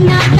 கண்ணாத்தா வேப்பம்பூவ கண்ணாத்தா வேலருந்த